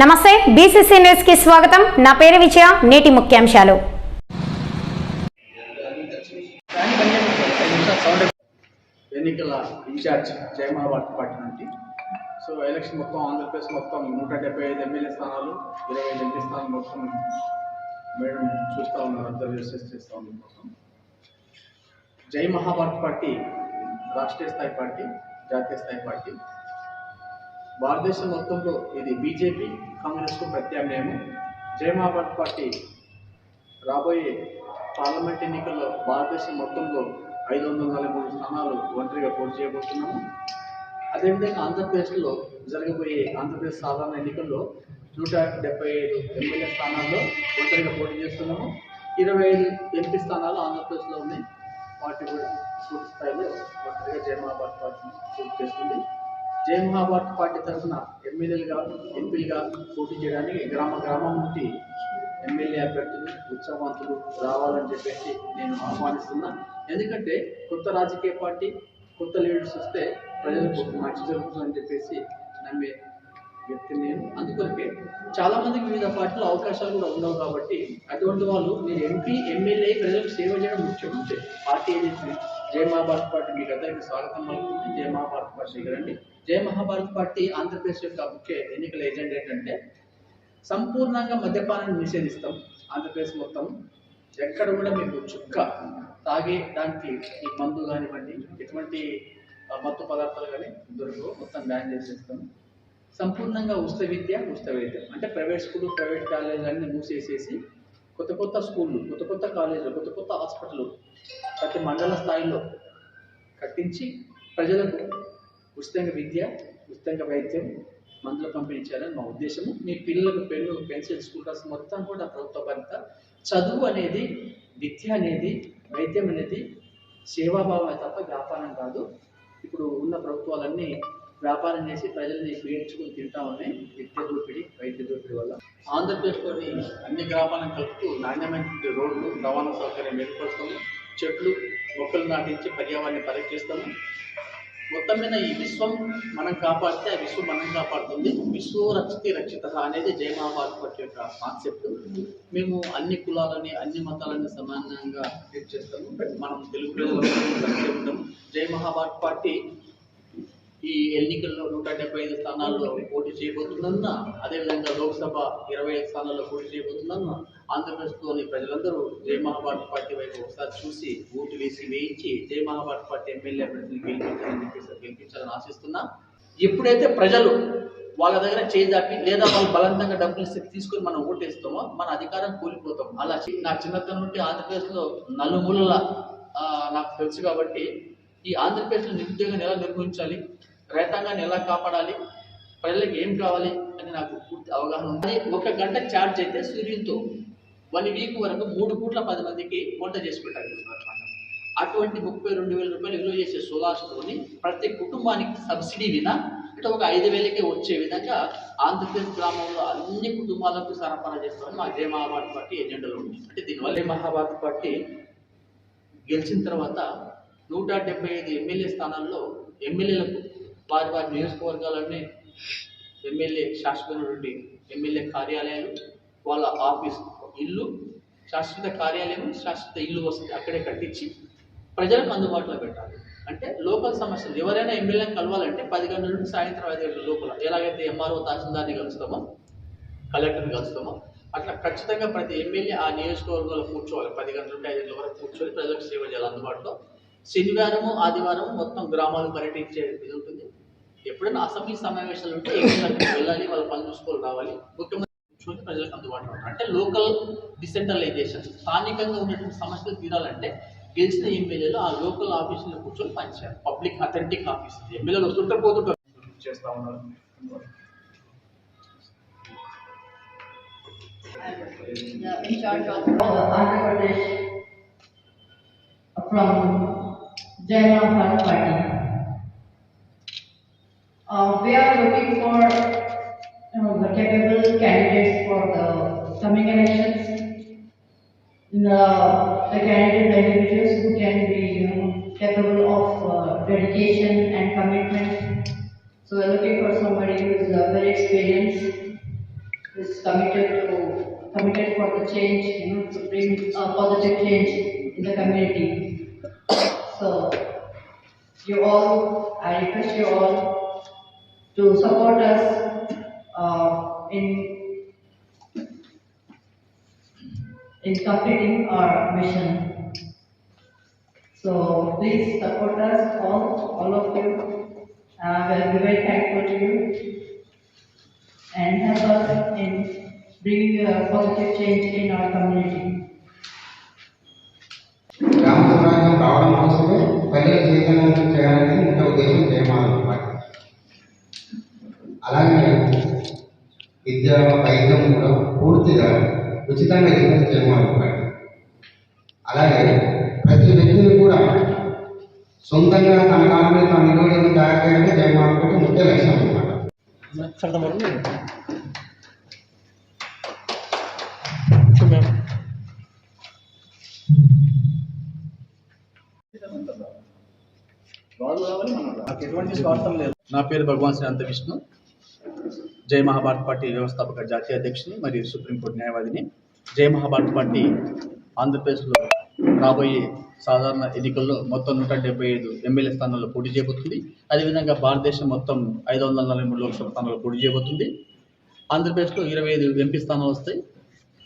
నమస్తే బీసీసీ న్యూస్కి స్వాగతం. నా పేరు విజయ నేటి ముఖ్యాంశాలు. ఎన్నికల ఇన్ఛార్జ్ జయమాబాద్ పార్టీ నుండి. సో ఎలక్షన్ మొత్తం ఆంధ్రప్రదేశ్ మొత్తం నూట డెబ్బై ఐదు ఎమ్మెల్యే స్థానాలు ఇరవై ఐదు ఎంపీ స్థానాలు మొత్తం మేడం చూస్తూ ఉన్నారు అబ్జర్వేషన్స్ చేస్తూ ఉన్నారు మొత్తం. జై మహాభారత్ పార్టీ రాష్ట్రీయ స్థాయి పార్టీ జాతీయ స్థాయి పార్టీ. భారతదేశం మొత్తంలో ఇది బీజేపీ కాంగ్రెస్కు ప్రత్యామ్నాయము. జయమాబాద్ పార్టీ రాబోయే పార్లమెంట్ ఎన్నికల్లో భారతదేశం మొత్తంలో ఐదు వందల నలభై మూడు స్థానాలు ఒంటరిగా పోటీ చేయబోతున్నాము. అదేవిధంగా ఆంధ్రప్రదేశ్లో జరగబోయే ఆంధ్రప్రదేశ్ సాధారణ ఎన్నికల్లో నూట డెబ్బై ఐదు ఎమ్మెల్యే స్థానాల్లో ఒంటరిగా పోటీ చేస్తున్నాము. ఇరవై ఐదు ఎంపీ స్థానాలు ఆంధ్రప్రదేశ్లో ఉన్నాయి. పార్టీ కూడా పూర్తి స్థాయిలో ఒంటరిగా జయమాబాద్ పార్టీ పూర్తి చేస్తుంది. జయ మహాభారత్ పార్టీ తరఫున ఎమ్మెల్యేలుగా ఎంపీలుగా పోటీ చేయడానికి గ్రామ గ్రామం నుండి ఎమ్మెల్యే అభ్యర్థులు ఉత్సవంతులు రావాలని చెప్పేసి నేను ఆహ్వానిస్తున్నా. ఎందుకంటే కొత్త రాజకీయ పార్టీ కొత్త లీడర్స్ వస్తే ప్రజలకు మంచి జరుగుతుందని చెప్పేసి నమ్మే వ్యక్తి నేను. అందుకొరకే చాలామందికి వివిధ పార్టీలో అవకాశాలు కూడా ఉండవు కాబట్టి అటువంటి వాళ్ళు మీరు ఎంపీ ఎమ్మెల్యే ప్రజలకు సేవ చేయడం ముఖ్యం. పార్టీ ఏజెన్సీ జయ పార్టీ మీకు అందరికీ స్వాగతం పలుకుతుంది. జయ మహాభారత్ పార్టీ రండి జయ మహాభారత్ పార్టీ ఆంధ్రప్రదేశ్ యొక్క ముఖ్య ఎన్నికల ఏజెంట్ ఏంటంటే సంపూర్ణంగా మద్యపానాన్ని నిషేధిస్తాం ఆంధ్రప్రదేశ్ మొత్తం. ఎక్కడ కూడా మీకు చుక్క తాగే దానికి ఈ మందు కానివ్వండి ఎటువంటి మత్తు పదార్థాలు కానీ దొరకవు. మొత్తం బ్యాన్ చేసేస్తాం. సంపూర్ణంగా ఉచిత విద్య ఉచిత వైద్యం అంటే ప్రైవేట్ స్కూల్ ప్రైవేట్ కాలేజ్ అన్ని మూసేసేసి కొత్త కొత్త స్కూళ్ళు కొత్త కొత్త కాలేజీలు కొత్త కొత్త హాస్పిటల్ ప్రతి మండల స్థాయిలో కట్టించి ప్రజలకు ఉచితంగా విద్య ఉచితంగా వైద్యం మందులు పంపిణీ చేయాలని మా ఉద్దేశము. మీ పిల్లలకు పెన్ను పెన్సిల్ స్కూల్ డ్రెస్ మొత్తం కూడా ప్రభుత్వ భర్త చదువు అనేది విద్య అనేది వైద్యం అనేది సేవాభావమే తప్ప వ్యాపారం కాదు. ఇప్పుడు ఉన్న ప్రభుత్వాలన్నీ వ్యాపారం చేసి ప్రజల్ని పీడించుకుని తింటా ఉన్నాయి. విద్య దోపిడి వైద్య దోపిడి వల్ల. ఆంధ్రప్రదేశ్లోని అన్ని గ్రామాలను కలుపుతూ నాణ్యమైన రోడ్లు రవాణా సౌకర్యం మెరుగుపరుస్తాము చెట్లు మొక్కలు నాటించి పర్యావరణాన్ని పరిరక్షిస్తాము. మొత్తం మీద ఈ విశ్వం మనం కాపాడితే ఆ విశ్వం మనం కాపాడుతుంది. విశ్వ రక్షితి రక్షిత అనేది జయ మహాభారత్ పార్టీ యొక్క కాన్సెప్ట్ మేము అన్ని కులాలని అన్ని మతాలని సమానంగా ట్రీట్ చేస్తాము మనం తెలుగు ప్రజలు జయ మహాభారత్ పార్టీ ఈ ఎన్నికల్లో నూట డెబ్బై ఐదు స్థానాల్లో పోటీ చేయబోతుందన్న అదేవిధంగా లోక్సభ ఇరవై ఐదు స్థానాల్లో పోటీ చేయబోతుందన్న ఆంధ్రప్రదేశ్లోని ప్రజలందరూ జయ మహాభారత్ పార్టీ వైపు ఒకసారి చూసి ఓటు వేసి వేయించి జయ మహాభారత్ పార్టీ ఎమ్మెల్యే అభ్యర్థులు గెలిపించాలని చెప్పేసి గెలిపించాలని ఆశిస్తున్నా. ఎప్పుడైతే ప్రజలు వాళ్ళ దగ్గర చేజాపి లేదా వాళ్ళు బలవంతంగా డబ్బులు ఇస్తే తీసుకొని మనం ఓటేస్తామో మన అధికారం కూలిపోతాం. అలా నా చిన్నతనం నుండి ఆంధ్రప్రదేశ్లో నలుమూలల నాకు తెలుసు కాబట్టి ఈ ఆంధ్రప్రదేశ్లో నిరుద్యోగాన్ని ఎలా నిర్వహించాలి రైతాంగాన్ని ఎలా కాపాడాలి ప్రజలకు ఏం కావాలి అని నాకు పూర్తి అవగాహన ఉంది. ఒక గంట ఛార్జ్ అయితే సూర్యునితో వన్ వీక్ వరకు మూడు పూట్ల పది మందికి వంట చేసి పెట్టగలుగుతారు అటువంటి ముప్పై రెండు వేల రూపాయలు విలువ చేసే సోలార్ స్టోవ్ని ప్రతి కుటుంబానికి సబ్సిడీ వినా అంటే ఒక ఐదు వేలకే వచ్చే విధంగా ఆంధ్రప్రదేశ్ గ్రామంలో అన్ని కుటుంబాలకు సరఫరా చేస్తామని మా జయ మహాభారత పార్టీ ఎజెండాలో ఉంది. అంటే దీనివల్ల మహాభారత పార్టీ గెలిచిన తర్వాత నూట డెబ్బై ఐదు ఎమ్మెల్యే స్థానాల్లో ఎమ్మెల్యేలకు వారి వారి నియోజకవర్గాలన్నీ ఎమ్మెల్యే శాశ్వత నుండి ఎమ్మెల్యే కార్యాలయాలు వాళ్ళ ఆఫీస్ ఇల్లు శాశ్వత కార్యాలయం శాశ్వత ఇల్లు వస్తే అక్కడే కట్టించి ప్రజలకు అందుబాటులో పెట్టాలి. అంటే లోకల్ సమస్యలు ఎవరైనా ఎమ్మెల్యేని కలవాలంటే పది గంటల నుండి సాయంత్రం ఐదు గంటల లోపల ఎలాగైతే ఎంఆర్ఓ తహసీల్దార్ని కలుస్తామో కలెక్టర్ని కలుస్తామో అట్లా ఖచ్చితంగా ప్రతి ఎమ్మెల్యే ఆ నియోజకవర్గంలో కూర్చోవాలి. పది గంటల నుండి ఐదు గంటల వరకు కూర్చొని ప్రజలకు సేవ చేయాలి. అందుబాటులో శనివారము ఆదివారం మొత్తం గ్రామాలు పర్యటించే ఇది ఉంటుంది. ఎప్పుడైనా అసెంబ్లీ సమావేశాలు ఉంటే వెళ్ళాలి వాళ్ళ పని చూసుకొని రావాలి. ముఖ్యమంత్రి కూర్చొని ప్రజలకు అందుబాటులో ఉంటారు. అంటే లోకల్ డిసెంట్రలైజేషన్ స్థానికంగా ఉన్నటువంటి సమస్యలు తీరాలంటే గెలిచిన ఎమ్మెల్యేలు ఆ లోకల్ ఆఫీసులో కూర్చొని పనిచేయాలి. Public authentic office. ఎమ్మెల్యేలు వస్తుంటారు పోతుంటారు. చేస్తా ఉన్నారు. in charge of uh, Andhra Pradesh from Jai Bharat Party. Uh, we are looking for you know, the capable candidates for the coming elections. The, the candidates, the individuals who can be you know, capable of uh, dedication and commitment. So we're looking for somebody who is uh, very experienced is committed to, committed for the change, you know, to bring a positive change in the community. So, you all, I request you all to support us uh, in in completing our mission. So please support us all, all of you. Uh, we'll be very thankful to you and help us in bringing a positive change in our community. విద్య వైద్యం కూడా పూర్తిగా ఉచితంగా ఇవ్వడం చేయమాలి అలాగే ప్రతి వ్యక్తిని కూడా సొంతంగా తన మీద తాను నిలబడి తయారు చేయడమే జయమాలి ముఖ్య లక్ష్యం అన్నమాట. నాకు ఎటువంటి స్వార్థం లేదు. నా పేరు భగవాన్ శ్రీ అంత విష్ణు జై మహాభారత్ పార్టీ వ్యవస్థాపక జాతీయ అధ్యక్షుని మరియు సుప్రీంకోర్టు న్యాయవాదిని. జై మహాభారత్ పార్టీ ఆంధ్రప్రదేశ్లో రాబోయే సాధారణ ఎన్నికల్లో మొత్తం నూట డెబ్బై ఐదు ఎమ్మెల్యే స్థానాల్లో పోటీ చేయబోతుంది. అదేవిధంగా భారతదేశం మొత్తం ఐదు వందల నలభై మూడు లోక్సభ స్థానాల్లో పోటీ చేయబోతుంది. ఆంధ్రప్రదేశ్లో ఇరవై ఐదు ఎంపీ స్థానాలు వస్తాయి.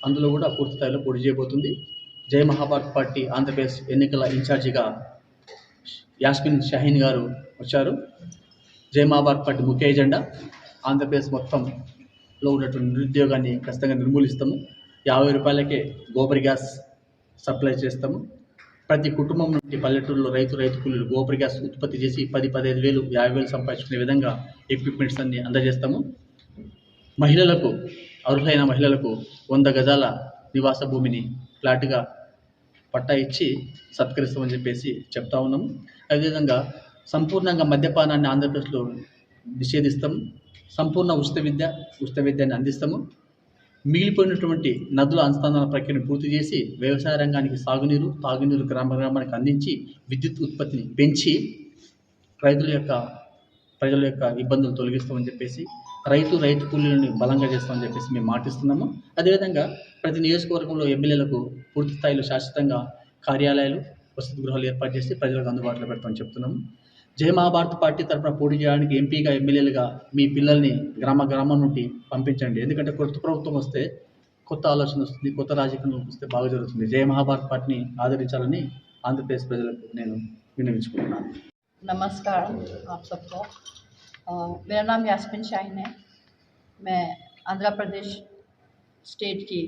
అందులో కూడా పూర్తి స్థాయిలో పోటీ చేయబోతుంది. జై మహాభారత్ పార్టీ ఆంధ్రప్రదేశ్ ఎన్నికల ఇన్ఛార్జిగా యాస్మిన్ షాహీన్ గారు వచ్చారు. జై మహాభారత్ పార్టీ ముఖ్య ఎజెండా. ఆంధ్రప్రదేశ్ మొత్తంలో ఉన్నటువంటి నిరుద్యోగాన్ని ఖచ్చితంగా నిర్మూలిస్తాము. యాభై రూపాయలకే గోబర్ గ్యాస్ సప్లై చేస్తాము. ప్రతి కుటుంబం నుండి పల్లెటూరులో రైతు రైతు కూలీలు గోబర్ గ్యాస్ ఉత్పత్తి చేసి పది పదిహేను వేలు యాభై వేలు సంపాదించుకునే విధంగా ఎక్విప్మెంట్స్ అన్ని అందజేస్తాము. మహిళలకు అర్హులైన మహిళలకు వంద గజాల నివాస భూమిని ఫ్లాట్గా పట్టా ఇచ్చి సత్కరిస్తామని చెప్పేసి చెప్తా ఉన్నాము. అదేవిధంగా సంపూర్ణంగా మద్యపానాన్ని ఆంధ్రప్రదేశ్లో నిషేధిస్తాము. సంపూర్ణ ఉచిత విద్య ఉచిత విద్యని అందిస్తాము. మిగిలిపోయినటువంటి నదుల అనుసంధాన ప్రక్రియను పూర్తి చేసి వ్యవసాయ రంగానికి సాగునీరు తాగునీరు గ్రామ గ్రామానికి అందించి విద్యుత్ ఉత్పత్తిని పెంచి రైతుల యొక్క ప్రజల యొక్క ఇబ్బందులు తొలగిస్తామని చెప్పేసి రైతు రైతు కూలీలను బలంగా చేస్తామని చెప్పేసి మేము మాటిస్తున్నాము. అదేవిధంగా ప్రతి నియోజకవర్గంలో ఎమ్మెల్యేలకు పూర్తి స్థాయిలో శాశ్వతంగా కార్యాలయాలు వసతి గృహాలు ఏర్పాటు చేసి ప్రజలకు అందుబాటులో పెడతామని చెప్తున్నాము. జయ మహాభారత్ పార్టీ తరఫున పోటీ చేయడానికి ఎంపీగా ఎమ్మెల్యేలుగా మీ పిల్లల్ని గ్రామ గ్రామం నుండి పంపించండి ఎందుకంటే కొత్త ప్రభుత్వం వస్తే కొత్త ఆలోచన వస్తుంది కొత్త రాజకీయం వస్తే బాగా జరుగుతుంది జయ మహాభారత్ పార్టీని ఆదరించాలని ఆంధ్రప్రదేశ్ ప్రజలకు నేను విన్నవించుకుంటున్నాను नमस्कार आप सबको अ, मेरा नाम यास्मिन शाहीन है मैं आंध्र प्रदेश स्टेट की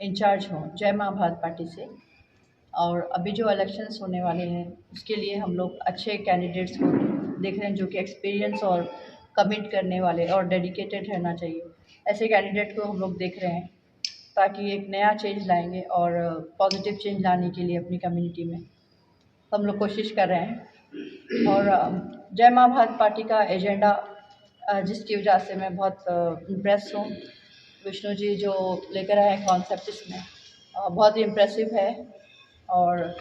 इंचार्ज हूँ जय माँ भारत पार्टी से और अभी जो इलेक्शंस होने वाले हैं, उसके लिए हम लोग अच्छे कैंडिडेट्स को देख रहे हैं जो कि एक्सपीरियंस और कमिट करने वाले और डेडिकेटेड रहना चाहिए। ऐसे कैंडिडेट को हम लोग देख रहे हैं ताकि एक नया चेंज लाएँगे और पॉजिटिव चेंज लाने के लिए अपनी कम्युनिटी में हम लोग कोशिश कर रहे हैं। और जय माँ भारत पार्टी का एजेंडा जिसकी वजह से मैं बहुत इम्प्रेस हूँ। विष्णु जी जो लेकर आए कॉन्सेप्ट इसमें बहुत ही इम्प्रेसिव है। और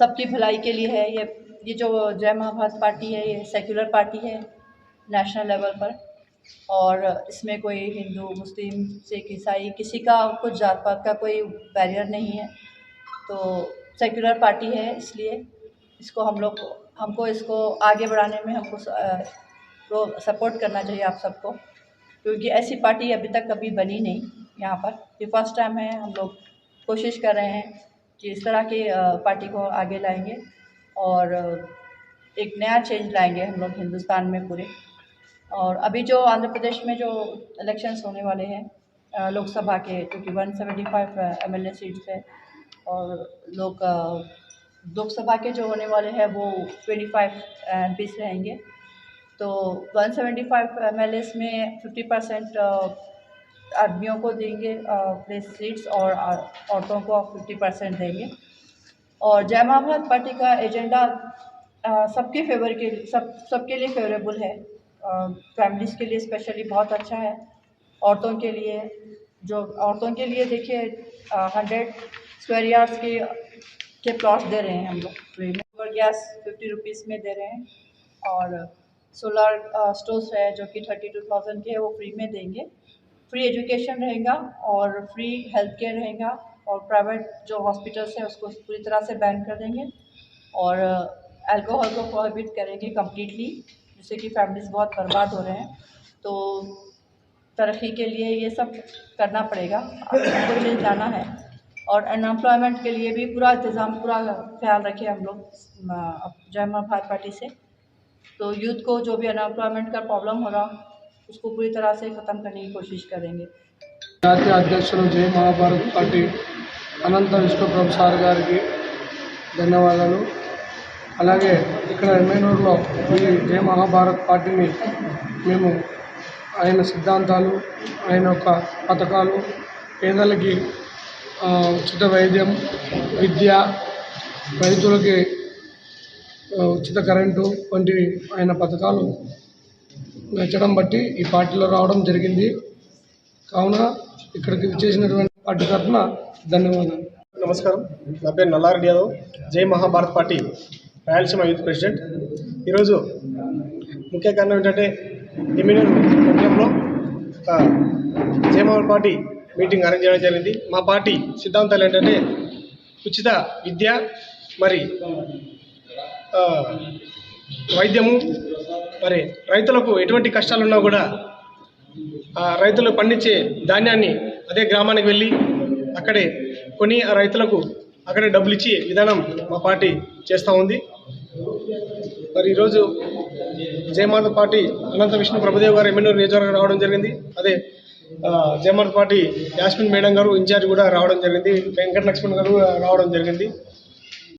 सबकी भलाई के लिए है। ये ये जो जय महाभारत पार्टी है, ये सेक्युलर पार्टी है नेशनल लेवल पर। और इसमें कोई हिंदू, मुस्लिम, सिख, ईसाई, किसी का कुछ जात पात का कोई बैरियर नहीं है। तो सेक्युलर पार्टी है इसलिए इसको हम लोग, हमको इसको आगे बढ़ाने में हमको तो सपोर्ट करना चाहिए आप सबको। क्योंकि ऐसी पार्टी अभी तक कभी बनी नहीं यहाँ पर। ये फ़र्स्ट टाइम है, हम लोग कोशिश कर रहे हैं कि इस तरह की पार्टी को आगे लाएँगे और एक नया चेंज लाएँगे हम लोग हिंदुस्तान में पूरे। और अभी जो आंध्र प्रदेश में जो इलेक्शंस होने वाले हैं लोकसभा के जो कि 175 एम एल सीट्स है और लोग लोकसभा के जो होने वाले हैं वो 25 एम रहेंगे। तो 175 एम में 50 परसेंट आदमियों को देंगे प्लेस सीट्स और औरतों को 50 परसेंट देंगे। और जय माँ भारत पार्टी का एजेंडा सबके फेवर के सब, सबके लिए फेवरेबल है। फैमिलीज़ के लिए स्पेशली बहुत अच्छा है। औरतों के लिए, जो, औरतों के लिए देखिए हंड्रेड स्क्वायर यार्ड्स के के प्लॉट्स दे रहे हैं हम लोग। फ्री में और गैस फिफ्टी रुपीज़ में दे रहे हैं। और सोलर स्टोव्स है जो कि थर्टी टू थाउज़ेंड के है वो फ्री में देंगे। फ्री एजुकेशन रहेगा और फ्री हेल्थ केयर रहेगा और प्राइवेट जो हॉस्पिटल्स हैं उसको पूरी तरह से बैन कर देंगे और अल्कोहल को प्रोहिबिट करेंगे कम्प्लीटली जिससे कि फैमिलीज़ बहुत बर्बाद हो रहे हैं। तो तरक्की के लिए ये सब करना पड़ेगा। हमको चेंज लाना है। और अनएम्प्लॉयमेंट के लिए भी पूरा इंतज़ाम, पूरा ख्याल रखें हम लोग जय माँ भारत पार्टी से। तो यूथ को जो भी अनएम्प्लॉयमेंट का प्रॉब्लम हो रहा उसको पूरी तरह से ख़त्म करने की कोशिश करेंगे జాతీయ అధ్యక్షులు జై మహాభారత్ పార్టీ అనంత విష్ణుప్రభు సార్ గారికి ధన్యవాదాలు అలాగే ఇక్కడ ఎమ్మెనూరులో ఈ జై మహాభారత్ పార్టీని మేము ఆయన సిద్ధాంతాలు ఆయన యొక్క పథకాలు పేదలకి ఆ, ఉచిత వైద్యం విద్య రైతులకి ఆ, ఉచిత కరెంటు వంటివి ఆయన పథకాలు నచ్చడం బట్టి ఈ పార్టీలో రావడం జరిగింది. కావున ఇక్కడికి చేసినటువంటి పార్టీ తరఫున ధన్యవాదాలు. నమస్కారం. నా పేరు Nallareddy Yadav. Jai Mahabharat party. Rayalaseema youth president. ఈరోజు ముఖ్య కారణం ఏంటంటే ఎమ్మెల్యేలు జై మహాభారత్ పార్టీ మీటింగ్ అరేంజ్ చేయడం జరిగింది. మా పార్టీ సిద్ధాంతాలు ఏంటంటే ఉచిత విద్య మరి వైద్యము మరి రైతులకు ఎటువంటి కష్టాలున్నా కూడా ఆ రైతులు పండించే ధాన్యాన్ని అదే గ్రామానికి వెళ్ళి అక్కడే కొని ఆ రైతులకు అక్కడే డబ్బులు ఇచ్చి విధానం మా పార్టీ చేస్తూ ఉంది. మరి ఈరోజు జయమాత పార్టీ అనంత విష్ణు ప్రభుదేవ్ గారు ఎమ్మెల్యే నియోజకవర్గం రావడం జరిగింది. అదే జయమాత పార్టీ యాస్మిన్ మేడం గారు ఇన్ఛార్జ్ కూడా రావడం జరిగింది. వెంకట లక్ష్మణ్ గారు రావడం జరిగింది.